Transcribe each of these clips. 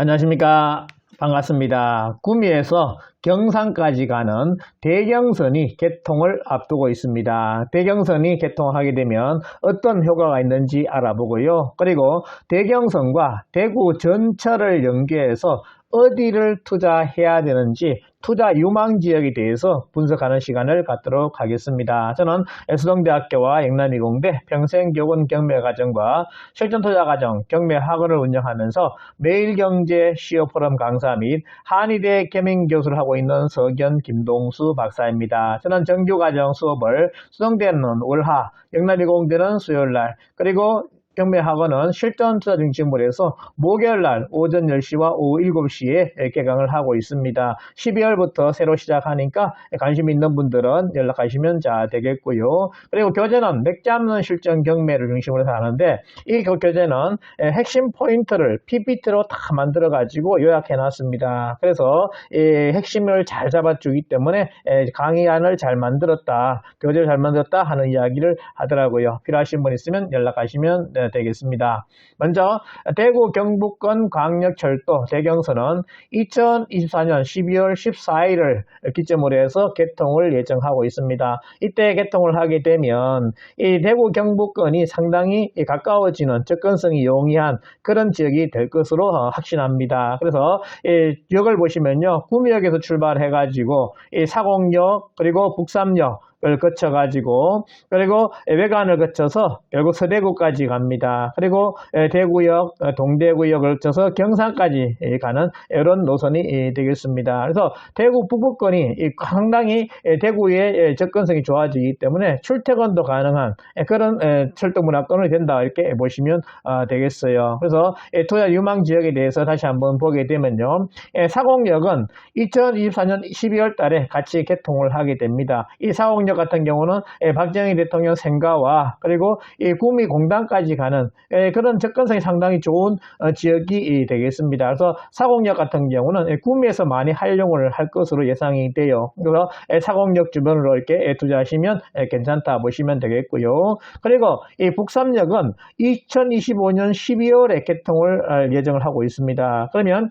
안녕하십니까. 반갑습니다. 구미에서 경산까지 가는 대경선이 개통을 앞두고 있습니다. 대경선이 개통하게 되면 어떤 효과가 있는지 알아보고요. 그리고 대경선과 대구 전철을 연계해서 어디를 투자해야 되는지 투자 유망 지역에 대해서 분석하는 시간을 갖도록 하겠습니다. 저는 수동대학교와 영남이공대 평생교원 경매과정과 실전투자과정 경매학원을 운영하면서 매일경제 시어포럼 강사 및 한의대 개명교수를 하고 있는 서견 김동수 박사입니다. 저는 정규과정 수업을 수동대는 월하, 영남이공대는 수요일날 그리고 경매학원은 실전 투자 중심으로 해서 목요일날 오전 10시와 오후 7시에 개강을 하고 있습니다. 12월부터 새로 시작하니까 관심 있는 분들은 연락하시면 자 되겠고요. 그리고 교재는 맥주 없는 실전 경매를 중심으로 해서 하는데 이 교재는 핵심 포인트를 PPT로 다 만들어 가지고 요약해 놨습니다. 그래서 핵심을 잘 잡아주기 때문에 강의안을 잘 만들었다, 교재를 잘 만들었다 하는 이야기를 하더라고요. 필요하신 분 있으면 연락하시면 되겠습니다. 먼저 대구 경북권 광역철도 대경선은 2024년 12월 14일을 기점으로 해서 개통을 예정하고 있습니다. 이때 개통을 하게 되면 이 대구 경북권이 상당히 가까워지는 접근성이 용이한 그런 지역이 될 것으로 확신합니다. 그래서 이 지역을 보시면요. 구미역에서 출발해 가지고 이 사공역 그리고 북삼역 을 거쳐가지고 그리고 외관을 거쳐서 결국 서대구까지 갑니다. 그리고 대구역, 어, 동대구역을 거쳐서 경산까지 가는 이런 노선이 되겠습니다. 그래서 대구 북부권이 상당히 대구의 접근성이 좋아지기 때문에 출퇴근도 가능한 그런 철도 문화권이 된다 이렇게 보시면 아, 되겠어요. 그래서 투자 유망 지역에 대해서 다시 한번 보게 되면요. 사공역은 2024년 12월 달에 같이 개통을 하게 됩니다. 이 사공역 사공역 같은 경우는 예, 박정희 대통령 생가와 그리고 구미 공단까지 가는 예, 그런 접근성이 상당히 좋은 어, 지역이 되겠습니다. 그래서 사공역 같은 경우는 예, 구미에서 많이 활용을 할 것으로 예상이 돼요. 그래서 사공역 주변으로 이렇게 투자하시면 괜찮다 보시면 되겠고요. 그리고 이 북삼역은 2025년 12월에 개통을 어, 예정을 하고 있습니다. 그러면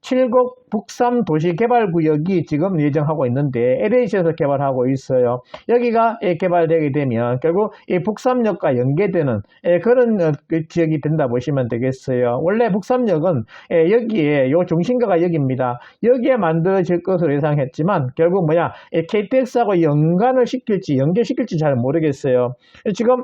칠곡 북삼 도시개발구역이 지금 예정하고 있는데 LH에서 개발하고 있어요. 여기가 개발되게 되면 결국 이 북삼역과 연계되는 그런 어, 그 지역이 된다 보시면 되겠어요. 원래 북삼역은 여기에 요 중심가가 여기입니다. 여기에 만들어질 것으로 예상했지만 결국 뭐냐 KTX하고 연관을 시킬지 연결시킬지 잘 모르겠어요. 지금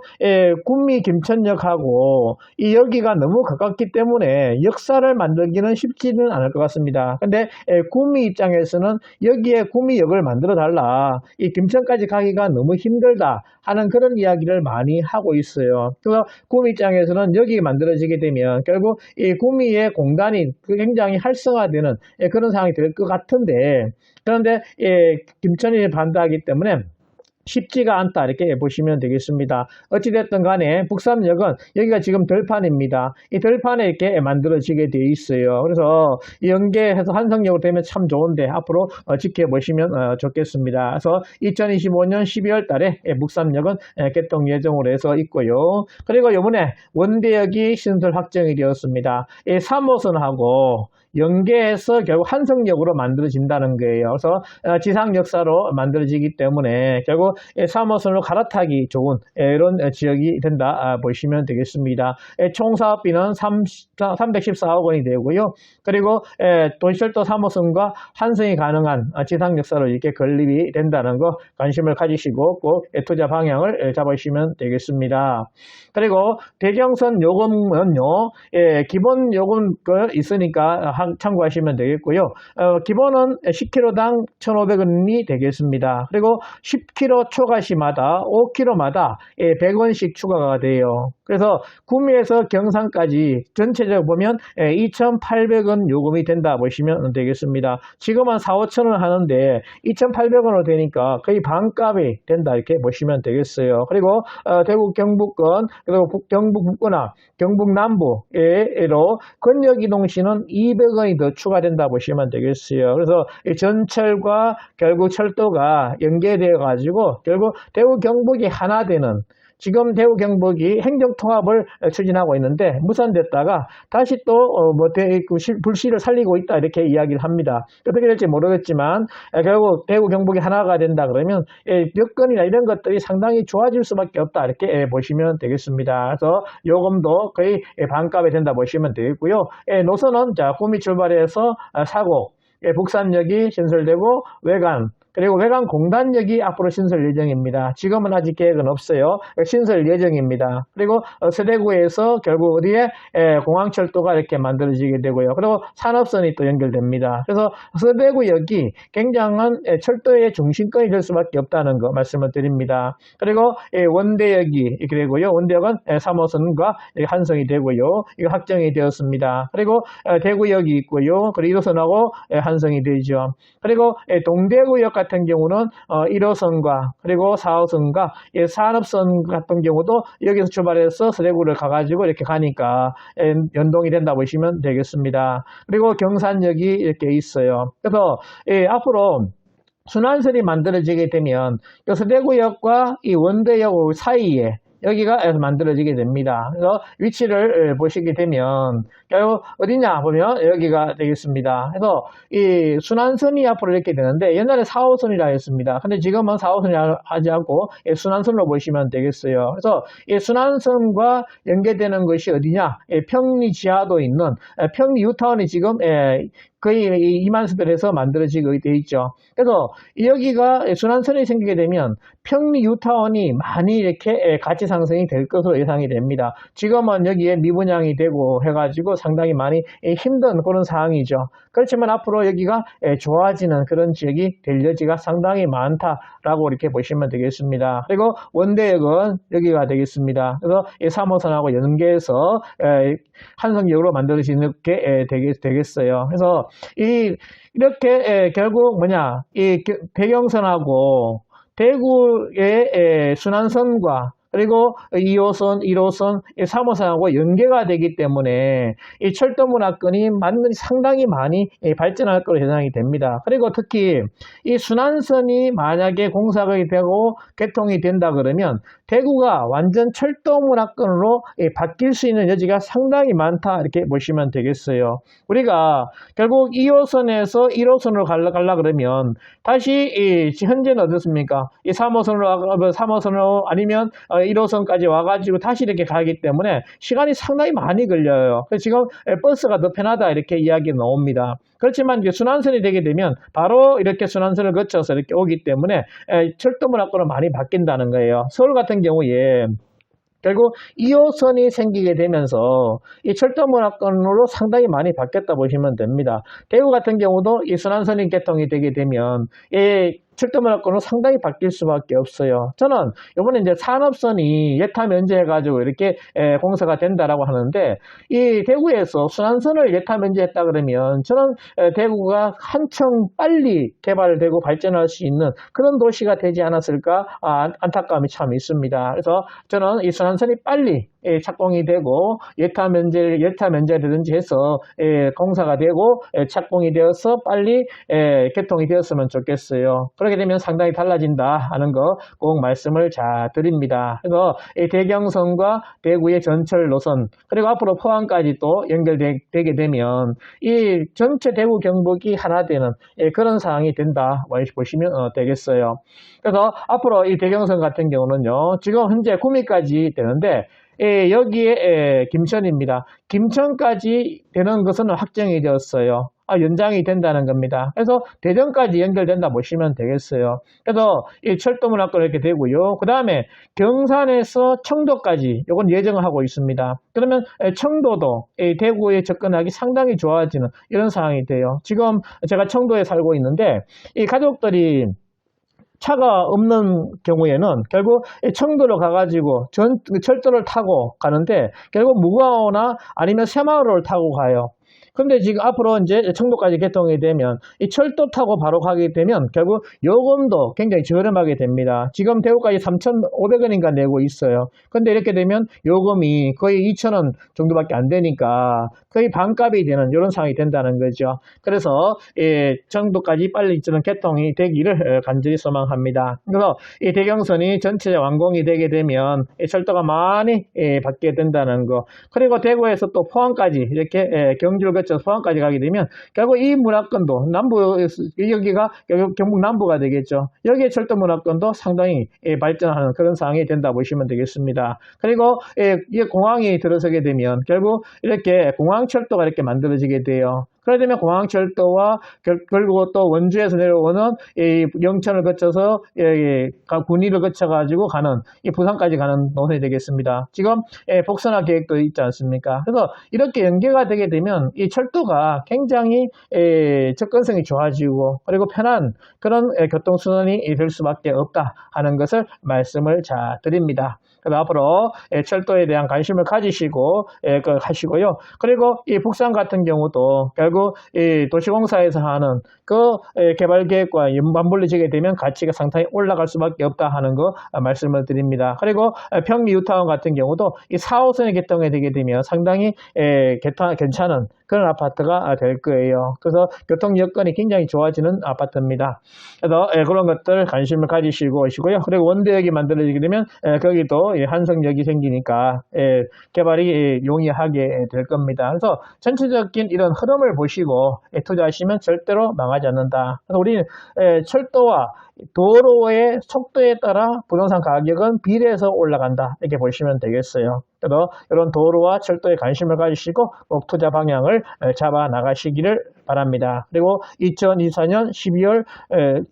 군미 김천역하고 이 여기가 너무 가깝기 때문에 역사를 만들기는 쉽지는 않을 것 같습니다. 근데 그런데 구미 입장에서는 여기에 구미역을 만들어 달라. 이 김천까지 가기가 너무 힘들다 하는 그런 이야기를 많이 하고 있어요. 그래서 구미 입장에서는 여기 만들어지게 되면 결국 이 구미의 공단이 굉장히 활성화되는 그런 상황이 될 것 같은데 그런데 김천이 반대하기 때문에 쉽지가 않다 이렇게 보시면 되겠습니다. 어찌됐든 간에 북삼역은 여기가 지금 들판입니다. 이 들판에 이렇게 만들어지게 되어 있어요. 그래서 연계해서 한성역으로 되면 참 좋은데 앞으로 어, 지켜보시면 어, 좋겠습니다. 그래서 2025년 12월 달에 북삼역은 개통 예정으로 해서 있고요. 그리고 이번에 원대역이 신설 확정이 되었습니다. 이 3호선하고 연계해서 결국 한성역으로 만들어진다는 거예요. 그래서 어, 지상 역사로 만들어지기 때문에 결국 3호선으로 갈아타기 좋은 이런 지역이 된다 아, 보시면 되겠습니다. 총 사업비는 314억 원이 되고요. 그리고 도시철도 3호선과 한성이 가능한 지상 역사로 이렇게 건립이 된다는 거 관심을 가지시고 꼭 투자 방향을 잡으시면 되겠습니다. 그리고 대경선 요금은요, 기본 요금 있으니까 참고하시면 되겠고요. 어, 기본은 10kg당 1,500원이 되겠습니다. 그리고 10kg 초과 시마다 5kg마다 100원씩 추가가 돼요. 그래서 구미에서 경산까지 전체적으로 보면 2,800원 요금이 된다 보시면 되겠습니다. 지금은 4, 5천 원 하는데 2,800원으로 되니까 거의 반값이 된다 이렇게 보시면 되겠어요. 그리고 어, 대구 경북권 그리고 경북 북부나 경북 남부로 권역 이동 시는 200원이 더 추가된다 보시면 되겠어요. 그래서 전철과 결국 철도가 연계되어 가지고 결국 대구 경북이 하나 되는 지금 대구 경북이 행정 통합을 추진하고 있는데 무산됐다가 다시 또 어, 불씨를 살리고 있다 이렇게 이야기를 합니다. 어떻게 될지 모르겠지만 에, 결국 대구 경북이 하나가 된다 그러면 예, 여건이나 이런 것들이 상당히 좋아질 수밖에 없다 이렇게 예, 보시면 되겠습니다. 그래서 요금도 거의 예, 반값이 된다 보시면 되겠고요. 예, 노선은 자 구미 출발해서 아, 사고 예, 북산역이 신설되고 외관 그리고 외관 공단역이 앞으로 신설 예정입니다. 지금은 아직 계획은 없어요. 신설 예정입니다. 그리고 어, 서대구에서 결국 어디에 에, 공항철도가 이렇게 만들어지게 되고요. 그리고 산업선이 또 연결됩니다. 그래서 서대구역이 굉장한 에, 철도의 중심권이 될 수밖에 없다는 거 말씀을 드립니다. 그리고 예, 원대역이 이렇게 되고요. 원대역은 에, 3호선과 한성이 되고요. 이거 확정이 되었습니다. 그리고 어, 대구역이 있고요. 그리고 1호선하고 에, 한성이 되죠. 그리고 에, 동대구역 같은 경우는 어, 1호선과 그리고 4호선과 예, 산업선 같은 경우도 여기서 출발해서 서대구를 가가지고 이렇게 가니까 예, 연동이 된다 보시면 되겠습니다. 그리고 경산역이 이렇게 있어요. 그래서 예, 앞으로 순환선이 만들어지게 되면 이 서대구역과 이 원대역 사이에 여기가 만들어지게 됩니다. 그래서 위치를 예, 보시게 되면 결국 어디냐 보면 여기가 되겠습니다. 그래서 이 순환선이 앞으로 이렇게 되는데 옛날에 4호선이라 했습니다. 근데 지금은 4호선이 하지 않고 예, 순환선으로 보시면 되겠어요. 그래서 이 순환선과 연계되는 것이 어디냐? 예, 평리 지하도 있는 예, 평리 유타운이 지금 예, 거의 이만수들에서 만들어지고 되어 있죠. 그래서 여기가 순환선이 생기게 되면 평리 유타운이 많이 이렇게 예, 가치 상승이 될 것으로 예상이 됩니다. 지금은 여기에 미분양이 되고 해가지고 상당히 많이 예, 힘든 그런 상황이죠. 그렇지만 앞으로 여기가 예, 좋아지는 그런 지역이 될 여지가 상당히 많다라고 이렇게 보시면 되겠습니다. 그리고 원대역은 여기가 되겠습니다. 그래서 이 3호선하고 연계해서 예, 한성역으로 만들어지는 게 예, 되겠, 되겠어요. 그래서 이 이렇게 예, 결국 뭐냐 이 겨- 대경선하고 대구의 예, 순환선과 그리고 2호선, 1호선, 3호선하고 연계가 되기 때문에 이 철도 문화권이 만들이 상당히 많이 예, 발전할 것으로 예상이 됩니다. 그리고 특히 이 순환선이 만약에 공사가 되고 개통이 된다 그러면 대구가 완전 철도 문화권으로 예, 바뀔 수 있는 여지가 상당히 많다 이렇게 보시면 되겠어요. 우리가 결국 2호선에서 1호선으로 갈라, 갈라 그러면 다시 이 현재는 어떻습니까? 이 3호선으로 3호선으로 아니면 어, 1호선까지 와가지고 다시 이렇게 가기 때문에 시간이 상당히 많이 걸려요. 그래서 지금 에, 버스가 더 편하다 이렇게 이야기 나옵니다. 그렇지만 이제 순환선이 되게 되면 바로 이렇게 순환선을 거쳐서 이렇게 오기 때문에 에, 철도 문화권은 많이 바뀐다는 거예요. 서울 같은 경우에 결국 2호선이 생기게 되면서 이 철도 문화권으로 상당히 많이 바뀌었다 보시면 됩니다. 대구 같은 경우도 이 순환선이 개통이 되게 되면 이 문화권으로 상당히 바뀔 수밖에 없어요. 저는 이번에 이제 산업선이 예타 면제해가지고 이렇게 에, 공사가 된다라고 하는데 이 대구에서 순환선을 예타 면제했다 그러면 저는 에, 대구가 한층 빨리 개발되고 발전할 수 있는 그런 도시가 되지 않았을까 아, 안타까움이 참 있습니다. 그래서 저는 이 순환선이 빨리 예, 착공이 되고 예타 면제 예타 면제라든지 해서 예, 공사가 되고 예, 착공이 되어서 빨리 예, 개통이 되었으면 좋겠어요. 그렇게 되면 상당히 달라진다 하는 거 꼭 말씀을 잘 드립니다. 그래서 이 대경선과 대구의 전철 노선 그리고 앞으로 포항까지 또 연결되게 되면 이 전체 대구 경북이 하나 되는 예, 그런 상황이 된다 보시면 어, 되겠어요. 그래서 앞으로 이 대경선 같은 경우는요 지금 현재 구미까지 되는데 예, 여기에 예, 김천입니다. 김천까지 되는 것은 확정이 되었어요. 아, 연장이 된다는 겁니다. 그래서 대전까지 연결된다 보시면 되겠어요. 그래서 이 철도문학권 이렇게 되고요. 그 다음에 경산에서 청도까지 이건 예정을 하고 있습니다. 그러면 에, 청도도 이 대구에 접근하기 상당히 좋아지는 이런 상황이 돼요. 지금 제가 청도에 살고 있는데 이 가족들이 차가 없는 경우에는 결국 이 청도로 가가지고 전, 철도를 타고 가는데 결국 무거워나 아니면 새마을을 타고 가요. 근데 지금 앞으로 이제 청도까지 개통이 되면 이 철도 타고 바로 가게 되면 결국 요금도 굉장히 저렴하게 됩니다. 지금 대구까지 3,500원인가 내고 있어요. 근데 이렇게 되면 요금이 거의 2,000원 정도밖에 안 되니까 거의 반값이 되는 이런 상황이 된다는 거죠. 그래서 예, 청도까지 빨리 저는 개통이 되기를 어, 간절히 소망합니다. 그래서 이 대경선이 전체 완공이 되게 되면 이 철도가 많이 예, 받게 된다는 거. 그리고 대구에서 또 포항까지 이렇게 예, 경주를 거쳐서 포항까지 가게 되면 결국 이 문화권도 남부 여기가 결국 경북 남부가 되겠죠. 여기에 철도 문화권도 상당히 예, 발전하는 그런 상황이 된다 보시면 되겠습니다. 그리고 예, 이 공항이 들어서게 되면 결국 이렇게 공항 철도가 이렇게 만들어지게 돼요. 그러게 되면 공항철도와 결, 결국 또 원주에서 내려오는 이 영천을 거쳐서 예, 예, 가- 군위를 거쳐가지고 가는 이 부산까지 가는 노선이 되겠습니다. 지금 예, 복선화 계획도 있지 않습니까? 그래서 이렇게 연계가 되게 되면 이 철도가 굉장히 예, 접근성이 좋아지고 그리고 편한 그런 예, 교통수단이 될 수밖에 없다 하는 것을 말씀을 자 드립니다. 그래서 앞으로 예, 철도에 대한 관심을 가지시고 예, 그 하시고요. 그리고 이 북산 같은 경우도 결국 이 도시공사에서 하는 그 예, 개발 계획과 맞물리지게 되면 가치가 상당히 올라갈 수밖에 없다 하는 거 아, 말씀을 드립니다. 그리고 아, 평리 유타운 같은 경우도 이 4호선이 개통이 되게 되면 상당히 예, 개통- 괜찮은 그런 아파트가 아, 될 거예요. 그래서 교통 여건이 굉장히 좋아지는 아파트입니다. 그래서 예, 그런 것들 관심을 가지시고 오시고요. 그리고 원대역이 만들어지게 되면 예, 거기도 예, 한성역이 생기니까 예, 개발이 예, 용이하게 될 겁니다. 그래서 전체적인 이런 흐름을 보시고 예, 투자하시면 절대로 망하지 않는다. 그래서 우리는 예, 철도와 도로의 속도에 따라 부동산 가격은 비례해서 올라간다. 이렇게 보시면 되겠어요. 그래서 이런 도로와 철도에 관심을 가지시고 꼭 투자 방향을 에, 잡아 나가시기를 바랍니다. 그리고 2024년 12월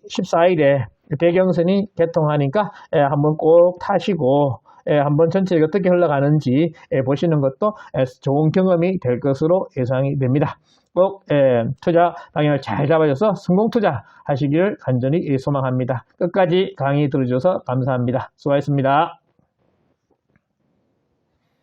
14일에 대경선이 개통하니까 에, 한번 꼭 타시고 에, 한번 전체 어떻게 흘러가는지 에, 보시는 것도 에, 좋은 경험이 될 것으로 예상이 됩니다. 꼭 에, 투자 방향을 잘 잡아줘서 성공 투자 하시기를 간절히 소망합니다. 끝까지 강의 들어주셔서 감사합니다. 수고하셨습니다.